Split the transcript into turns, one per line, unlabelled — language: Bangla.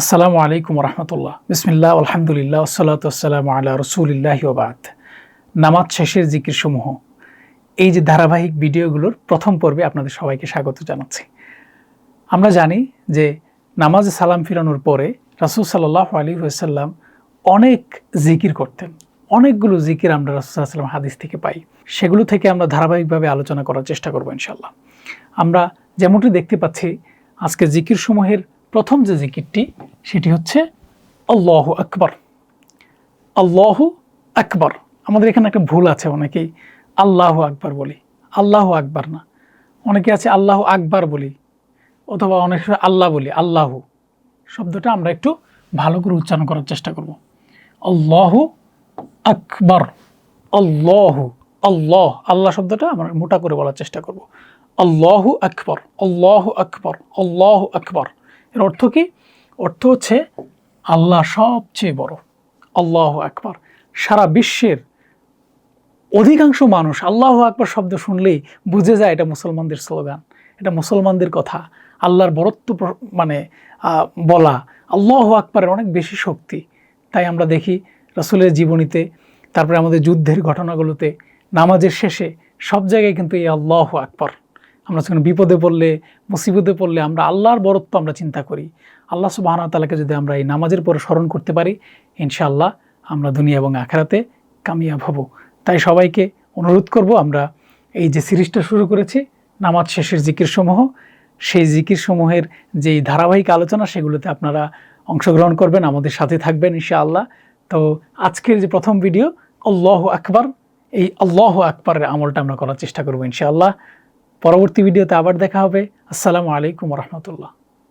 আসসালামু আলাইকুম রহমতুল্লাহ। বিসমিল্লাহ, আলহামদুলিল্লাহ ওসালাতাম আল্লাহ রসুলিল্লাহ ওবাদ নামাজ শেষের জিকির সমূহ এই যে ধারাবাহিক ভিডিওগুলোর প্রথম পর্বে আপনাদের সবাইকে স্বাগত জানাচ্ছি। আমরা জানি যে নামাজে সালাম ফিরানোর পরে রাসুল সাল্লাহ আলী সাল্লাম অনেক জিকির করতেন। অনেকগুলো জিকির আমরা রাসুল সাল্লাম হাদিস থেকে পাই। সেগুলো থেকে আমরা ধারাবাহিকভাবে আলোচনা করার চেষ্টা করব ইনশাল্লাহ আমরা যেমনটি দেখতে পাচ্ছি, আজকে জিকির সমূহের প্রথম যে জিকিরটি, সেটি হচ্ছে আল্লাহ আকবর। আল্লাহ আকবর। আমাদের এখানে একটা ভুল আছে অনেকেই। আল্লাহ আকবর বলি। আল্লাহ আকবর না। অনেকে আছে আল্লাহ আকবর বলি। অথবা অনেক সময় আল্লাহ বলি, আল্লাহ। শব্দটা আমরা একটু ভালো করে উচ্চারণ করার চেষ্টা করব। আল্লাহ আকবর। আল্লাহ আল্লাহ। আল্লাহ শব্দটা আমরা মোটা করে বলার চেষ্টা করব। আল্লাহু আকবর, আল্লাহ আকবর আল্লাহ আকবর। এর অর্থ কি? অর্থ হচ্ছে আল্লাহ সবচেয়ে বড়। আল্লাহ আকবর। সারা বিশ্বের অধিকাংশ মানুষ আল্লাহ আকবর শব্দ শুনলেই বুঝে যায় এটা মুসলমানদের স্লোগান। এটা মুসলমানদের কথা। আল্লাহর বরত্ব মানে বলা আল্লাহ আকবরের অনেক বেশি শক্তি। তাই আমরা দেখি রসুলের জীবনীতে, তারপরে আমাদের যুদ্ধের ঘটনাগুলোতে, নামাজের শেষে সব জায়গায় কিন্তু এই আল্লাহ আকবর। আমরা যখন বিপদে পড়লে, মুসিবতে পড়লে আমরা আল্লাহর বরত্ব আমরা চিন্তা করি। আল্লাহ সুবাহ তালাকে যদি আমরা এই নামাজের পরে স্মরণ করতে পারি, ইনশাআল্লাহ আমরা দুনিয়া এবং আখেরাতে কামিয়াব হব। তাই সবাইকে অনুরোধ করব আমরা এই যে সিরিজটা শুরু করেছি, নামাজ শেষের জিকির সমূহ সেই জিকির সমূহের যেই ধারাবাহিক আলোচনা, সেগুলোতে আপনারা অংশগ্রহণ করবেন, আমাদের সাথে থাকবেন ইনশাআল্লাহ। তো আজকের যে প্রথম ভিডিও, আল্লাহ আকবর, এই আল্লাহ আকবরের আমলটা আমরা করার চেষ্টা করব ইনশাআল্লাহ। পরবর্তী ভিডিওতে আবার দেখা হবে। আসসালামু আলাইকুম রহমতুল্লাহ।